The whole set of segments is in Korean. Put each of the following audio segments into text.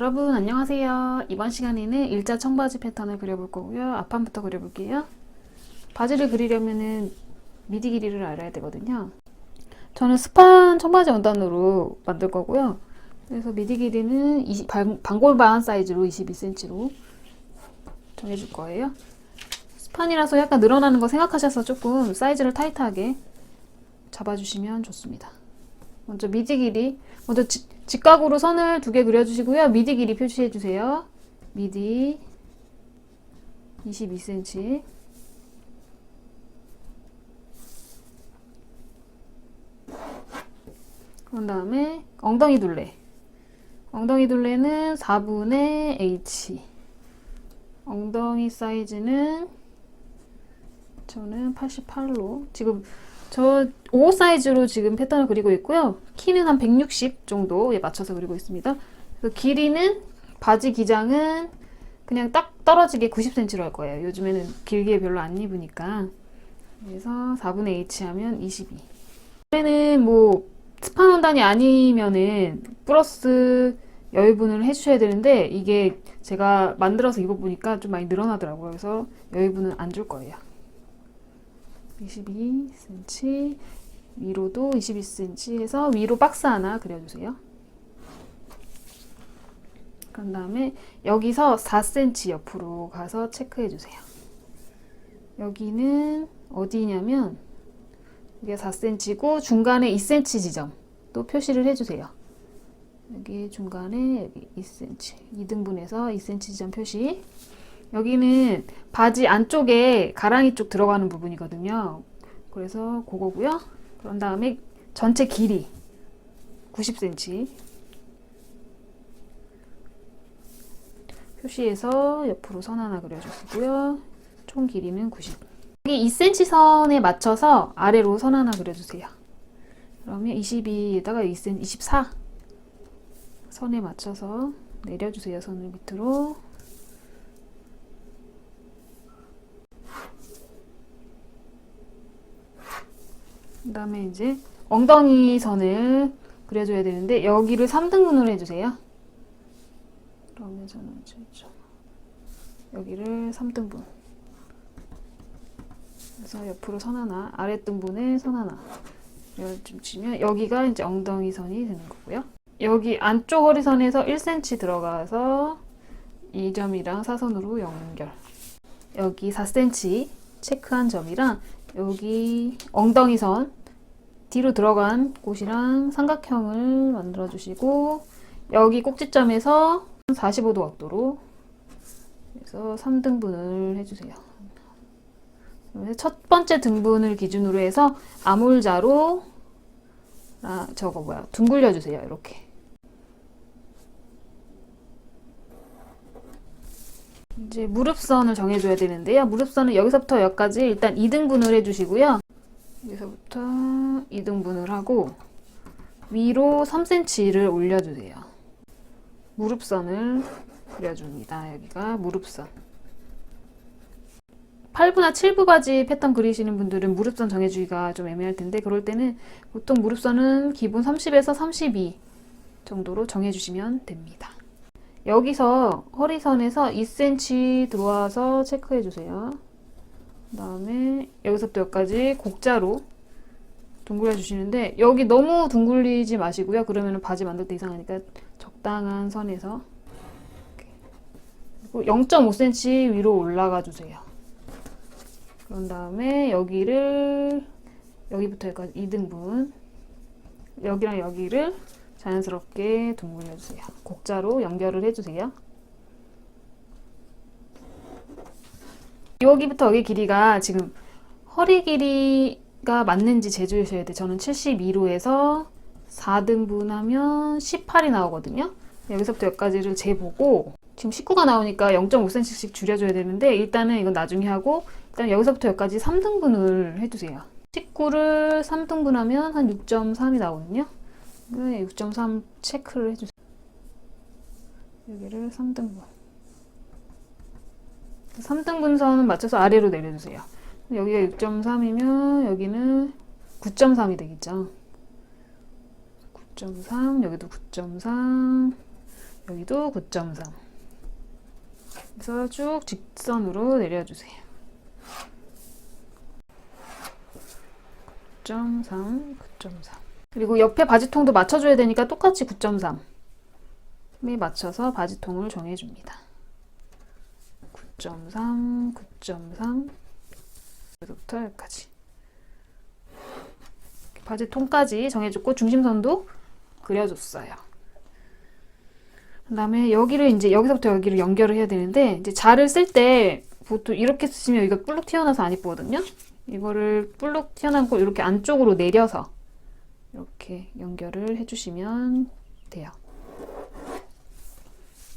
여러분 안녕하세요. 이번 시간에는 일자 청바지 패턴을 그려볼 거고요. 앞판부터 그려볼게요. 바지를 그리려면은 미디 길이를 알아야 되거든요. 저는 스판 청바지 원단으로 만들 거고요. 그래서 미디 길이는 20, 반, 반골반 사이즈로 22cm로 정해줄 거예요. 스판이라서 약간 늘어나는 거 생각하셔서 조금 사이즈를 타이트하게 잡아주시면 좋습니다. 먼저 미디 길이 먼저 지- 직각으로 선을 두 개 그려주시고요. 미디 길이 표시해주세요. 미디 22cm 그런 다음에 엉덩이 둘레 엉덩이 둘레는 4분의 H 엉덩이 사이즈는 저는 88로 지금 저 5 사이즈로 지금 패턴을 그리고 있고요. 키는 한 160 정도에 맞춰서 그리고 있습니다. 그래서 길이는 바지 기장은 그냥 딱 떨어지게 90cm로 할 거예요. 요즘에는 길게 별로 안 입으니까. 그래서 4분의 H 하면 22. 원래는 뭐 스판 원단이 아니면은 플러스 여유분을 해주셔야 되는데 이게 제가 만들어서 입어보니까 좀 많이 늘어나더라고요. 그래서 여유분은 안 줄 거예요. 22cm 위로도 22cm 해서 위로 박스 하나 그려주세요. 그런 다음에 여기서 4cm 옆으로 가서 체크해 주세요. 여기는 어디냐면 이게 4cm고 중간에 2cm 지점 또 표시를 해주세요. 여기 중간에 여기 2cm 2등분해서 2cm 지점 표시 여기는 바지 안쪽에 가랑이 쪽 들어가는 부분이거든요. 그래서 그거고요. 그런 다음에 전체 길이 90cm 표시해서 옆으로 선 하나 그려주시고요. 총 길이는 90. 여기 2cm 선에 맞춰서 아래로 선 하나 그려주세요. 그러면 22에다가 2cm, 24 선에 맞춰서 내려주세요. 선을 밑으로. 그 다음에 이제 엉덩이 선을 그려줘야 되는데 여기를 3등분을 해주세요. 그러면 저는 좀 여기를 3등분 그래서 옆으로 선 하나 아랫등분에 선 하나 이걸 좀 치면 여기가 이제 엉덩이 선이 되는 거고요. 여기 안쪽 허리선에서 1cm 들어가서 이 점이랑 사선으로 연결 여기 4cm 체크한 점이랑 여기 엉덩이 선 뒤로 들어간 곳이랑 삼각형을 만들어 주시고 여기 꼭지점에서 45도 각도로 그래서 3등분을 해주세요. 첫 번째 등분을 기준으로 해서 아몰자로 아 저거 뭐야 둥글려 주세요 이렇게 이제 무릎선을 정해줘야 되는데요. 무릎선은 여기서부터 여기까지 일단 2등분을 해주시고요. 여기서부터 2등분을 하고 위로 3cm를 올려주세요. 무릎선을 그려줍니다. 여기가 무릎선. 8부나 7부 바지 패턴 그리시는 분들은 무릎선 정해주기가 좀 애매할 텐데 그럴 때는 보통 무릎선은 기본 30에서 32 정도로 정해주시면 됩니다. 여기서 허리선에서 2cm 들어와서 체크해 주세요. 그 다음에 여기서부터 여기까지 곡자로 둥글려 주시는데 여기 너무 둥글리지 마시고요. 그러면 바지 만들 때 이상하니까 적당한 선에서 이렇게. 그리고 0.5cm 위로 올라가 주세요. 그런 다음에 여기를 여기부터 여기까지 2등분 여기랑 여기를 자연스럽게 둥글려 주세요. 곡자로 연결을 해주세요. 여기부터 여기 길이가 지금 허리 길이가 맞는지 재주셔야 돼. 저는 72로에서 4등분하면 18이 나오거든요. 여기서부터 여기까지를 재보고 지금 19가 나오니까 0.5cm씩 줄여줘야 되는데 일단은 이건 나중에 하고 일단 여기서부터 여기까지 3등분을 해주세요. 19를 3등분하면 한 6.3이 나오거든요. 네, 6.3 체크를 해주세요. 여기를 3등분. 3등 분 선은 맞춰서 아래로 내려주세요. 여기가 6.3이면 여기는 9.3이 되겠죠. 9.3, 여기도 9.3, 여기도 9.3. 그래서 쭉 직선으로 내려주세요. 9.3, 9.3. 그리고 옆에 바지통도 맞춰줘야 되니까 똑같이 9.3에 맞춰서 바지통을 정해줍니다. 9.3, 9.3, 여기서부터 여기까지. 바지 통까지 정해줬고 중심선도 그려줬어요. 그 다음에 여기를 이제 여기서부터 여기를 연결을 해야 되는데 이제 자를 쓸 때 보통 이렇게 쓰시면 여기가 뿔룩 튀어나와서 안 이쁘거든요. 이거를 뿔룩 튀어나온 걸 이렇게 안쪽으로 내려서 이렇게 연결을 해주시면 돼요.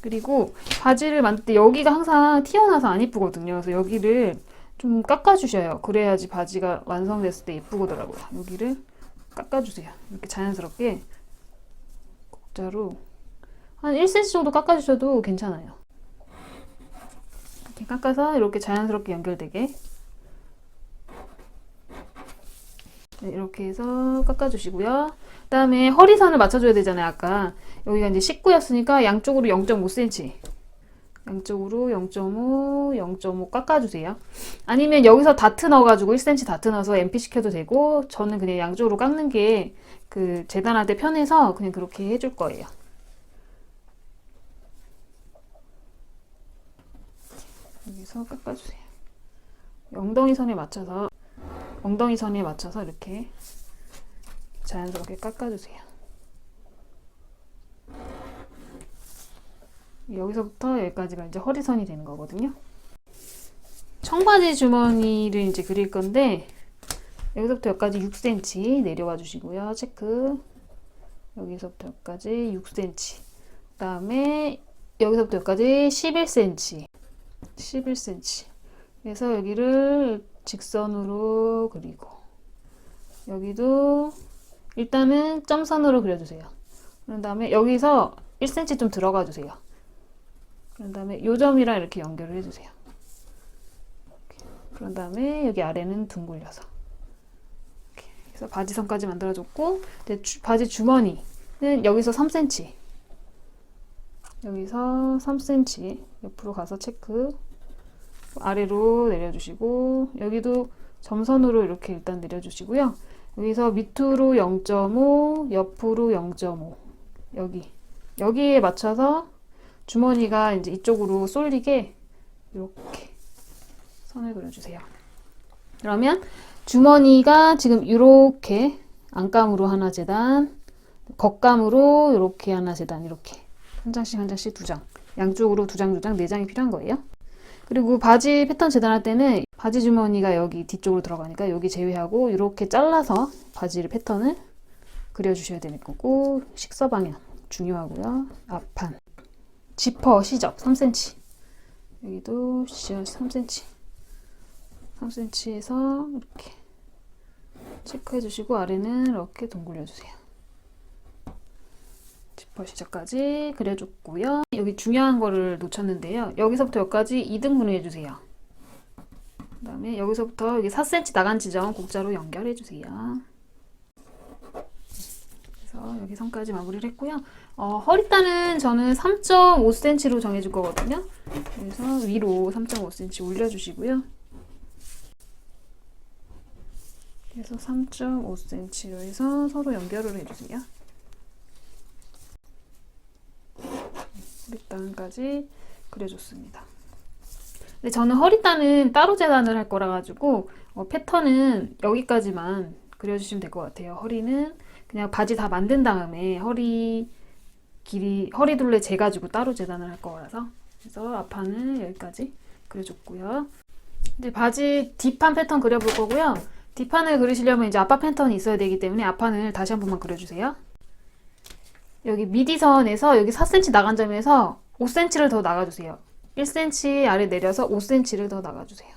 그리고 바지를 만들 때 여기가 항상 튀어나와서 안 이쁘거든요. 그래서 여기를 좀 깎아주셔요. 그래야지 바지가 완성됐을 때 예쁘더라고요. 여기를 깎아주세요. 이렇게 자연스럽게 곡자로 한 1cm 정도 깎아주셔도 괜찮아요. 이렇게 깎아서 이렇게 자연스럽게 연결되게 네, 이렇게 해서 깎아주시고요. 그 다음에 허리선을 맞춰줘야 되잖아요. 아까 여기가 이제 19였으니까 양쪽으로 0.5cm 양쪽으로 0.5, 0.5 깎아주세요. 아니면 여기서 다트 넣어가지고 1cm 다트 넣어서 MP 시켜도 되고 저는 그냥 양쪽으로 깎는 게 그 재단할 때 편해서 그냥 그렇게 해줄 거예요. 여기서 깎아주세요. 엉덩이 선에 맞춰서 엉덩이 선에 맞춰서 이렇게 자연스럽게 깎아주세요. 여기서부터 여기까지가 이제 허리선이 되는 거거든요. 청바지 주머니를 이제 그릴 건데 여기서부터 여기까지 6cm 내려와 주시고요. 체크. 여기서부터 여기까지 6cm. 그 다음에 여기서부터 여기까지 11cm. 11cm. 그래서 여기를 직선으로 그리고 여기도 일단은 점선으로 그려주세요. 그런 다음에 여기서 1cm 좀 들어가 주세요. 그런 다음에 요 점이랑 이렇게 연결을 해주세요. 그런 다음에 여기 아래는 둥글려서 해서 바지선까지 만들어줬고 이제 주- 바지 주머니는 여기서 3cm 여기서 3cm 옆으로 가서 체크 아래로 내려주시고 여기도 점선으로 이렇게 일단 내려주시고요. 여기서 밑으로 0.5 옆으로 0.5 여기 여기에 맞춰서 주머니가 이제 이쪽으로 쏠리게 이렇게 선을 그려주세요. 그러면 주머니가 지금 이렇게 안감으로 하나 재단, 겉감으로 이렇게 하나 재단 이렇게 한 장씩 한 장씩 두 장, 양쪽으로 두 장 두 장 네 장이 필요한 거예요. 그리고 바지 패턴 재단할 때는 바지 주머니가 여기 뒤쪽으로 들어가니까 여기 제외하고 이렇게 잘라서 바지를 패턴을 그려주셔야 되는 거고 식서 방향 중요하고요. 앞판. 지퍼 시접 3cm 여기도 시접 3cm 3cm에서 이렇게 체크해 주시고 아래는 이렇게 동굴려 주세요 시접까지 그려줬고요 여기 중요한 거를 놓쳤는데요 여기서부터 여기까지 2등분을 해주세요 그 다음에 여기서부터 여기 4cm 나간 지점 곡자로 연결해 주세요 그래서 여기 선까지 마무리를 했고요 어, 허리단은 저는 3.5cm로 정해줄 거거든요. 그래서 위로 3.5cm 올려주시고요. 그래서 3.5cm로 해서 서로 연결을 해주세요. 허리단까지 그려줬습니다. 근데 저는 허리단은 따로 재단을 할 거라 가지고 어, 패턴은 여기까지만 그려주시면 될 것 같아요. 허리는 그냥 바지 다 만든 다음에 허리 길이 허리 둘레 재가지고 따로 재단을 할 거라서 그래서 앞판은 여기까지 그려줬고요. 이제 바지 뒷판 패턴 그려볼 거고요. 뒷판을 그리시려면 이제 앞판 패턴이 있어야 되기 때문에 앞판을 다시 한 번만 그려주세요. 여기 미디선에서 여기 4cm 나간 점에서 5cm를 더 나가주세요. 1cm 아래 내려서 5cm를 더 나가주세요.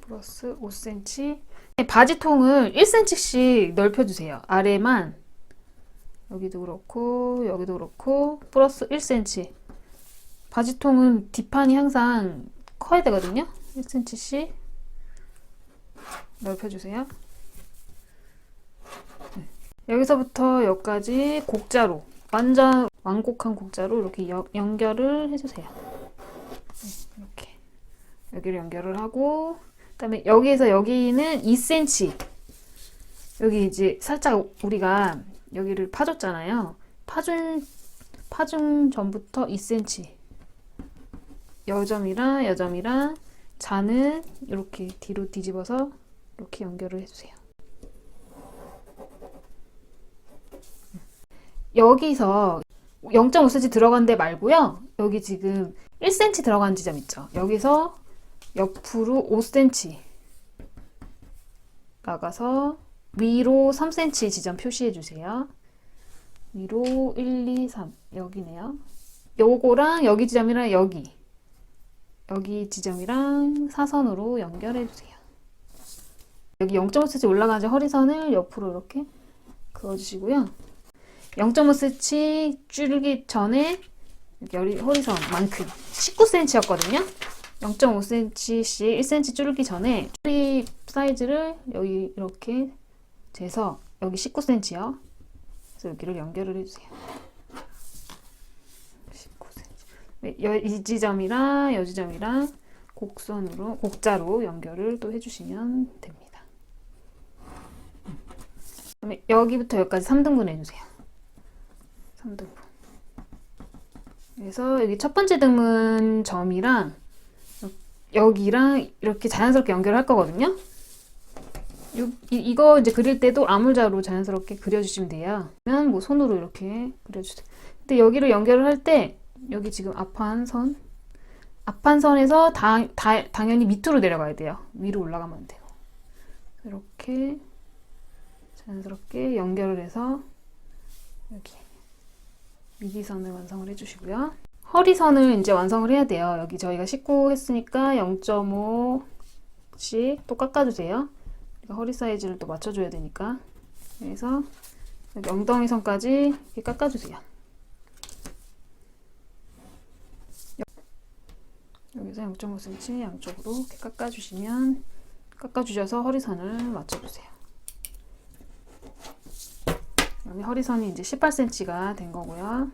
플러스 5cm 바지통을 1cm씩 넓혀주세요. 아래만 여기도 그렇고 여기도 그렇고 플러스 1cm 바지통은 뒷판이 항상 커야 되거든요. 1cm씩 넓혀주세요. 네. 여기서부터 여기까지 곡자로 완전 완곡한 곡자로 이렇게 여- 연결을 해주세요. 네, 이렇게 여기를 연결을 하고 그다음에 여기에서 여기는 2cm 여기 이제 살짝 우리가 여기를 파줬잖아요. 파준 파준 전부터 2cm 여점이랑 여점이랑 잔은 이렇게 뒤로 뒤집어서 이렇게 연결을 해주세요. 여기서 0.5cm 들어간 데 말고요. 여기 지금 1cm 들어간 지점 있죠. 여기서 옆으로 5cm 나가서 위로 3cm 지점 표시해 주세요. 위로 1, 2, 3 여기네요. 요거랑 여기 지점이랑 여기 여기 지점이랑 사선으로 연결해 주세요. 여기 0.5cm 올라가지 허리선을 옆으로 이렇게 그어주시고요. 0.5cm 줄기 전에 여기 허리선만큼 19cm였거든요. 0.5cm씩 1cm 줄기 전에 허리 사이즈를 여기 이렇게 재서 여기 19cm요. 그래서 여기를 연결을 해주세요. 19cm. 여, 이 지점이랑 이 지점이랑 곡선으로 곡자로 연결을 또 해주시면 됩니다. 여기부터 여기까지 3등분 해주세요. 3등분. 그래서 여기 첫 번째 등분 점이랑 여기랑 이렇게 자연스럽게 연결할 거거든요. 요, 이, 이거 이제 그릴 때도 아물자로 자연스럽게 그려주시면 돼요. 그러면 뭐 손으로 이렇게 그려주세요. 근데 여기를 연결을 할 때 여기 지금 앞판 선 앞판 선에서 다, 다, 당연히 밑으로 내려가야 돼요. 위로 올라가면 안 돼요. 이렇게 자연스럽게 연결을 해서 여기 미디선을 완성을 해주시고요. 허리선을 이제 완성을 해야 돼요. 여기 저희가 19 했으니까 0.5씩 또 깎아주세요. 허리 사이즈를 또 맞춰줘야 되니까. 그래서 여기 엉덩이 선까지 이렇게 깎아주세요. 여기서 0.5cm 양쪽으로 이렇게 깎아주시면 깎아주셔서 허리선을 맞춰주세요. 그다음에 허리선이 이제 18cm가 된 거고요.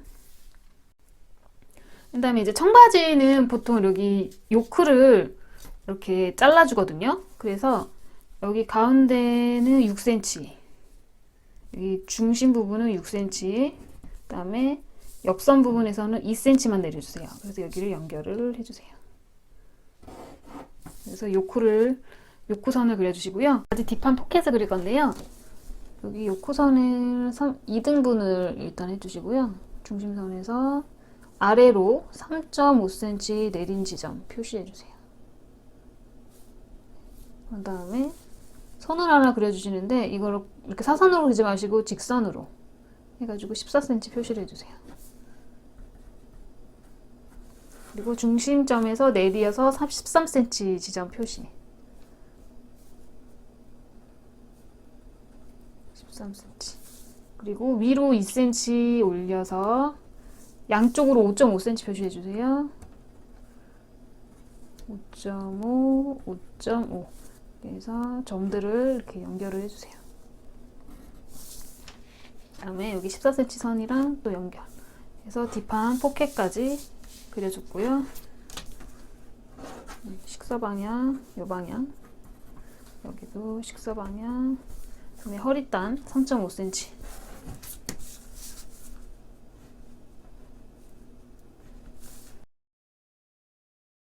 그 다음에 이제 청바지는 보통 여기 요크를 이렇게 잘라주거든요. 그래서 여기 가운데는 6cm, 여기 중심 부분은 6cm, 그 다음에 옆선 부분에서는 2cm만 내려주세요. 그래서 여기를 연결을 해주세요. 그래서 요크를 요크선을 그려주시고요. 아직 뒷판 포켓을 그릴 건데요. 여기 요코선을 2등분을 일단 해주시고요. 중심선에서 아래로 3.5cm 내린 지점 표시해주세요. 그 다음에 선을 하나 그려주시는데 이걸 이렇게 사선으로 그리지 마시고 직선으로 해가지고 14cm 표시를 해주세요. 그리고 중심점에서 내리어서 13cm 지점 표시. 13cm. 그리고 위로 2cm 올려서 양쪽으로 5.5cm 표시해 주세요. 5.5, 5.5. 그래서 점들을 이렇게 연결을 해주세요. 그 다음에 여기 14cm 선이랑 또 연결. 그래서 뒷판 포켓까지 그려줬고요. 식사 방향, 요 방향. 여기도 식사 방향. 그다음에 허리단 3.5cm.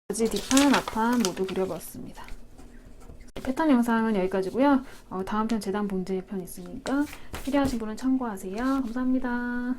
바지 뒷판, 앞판 모두 그려봤습니다. 패턴 영상은 여기까지고요. 어, 다음 편 재단 봉제 편 있으니까 필요하신 분은 참고하세요. 감사합니다.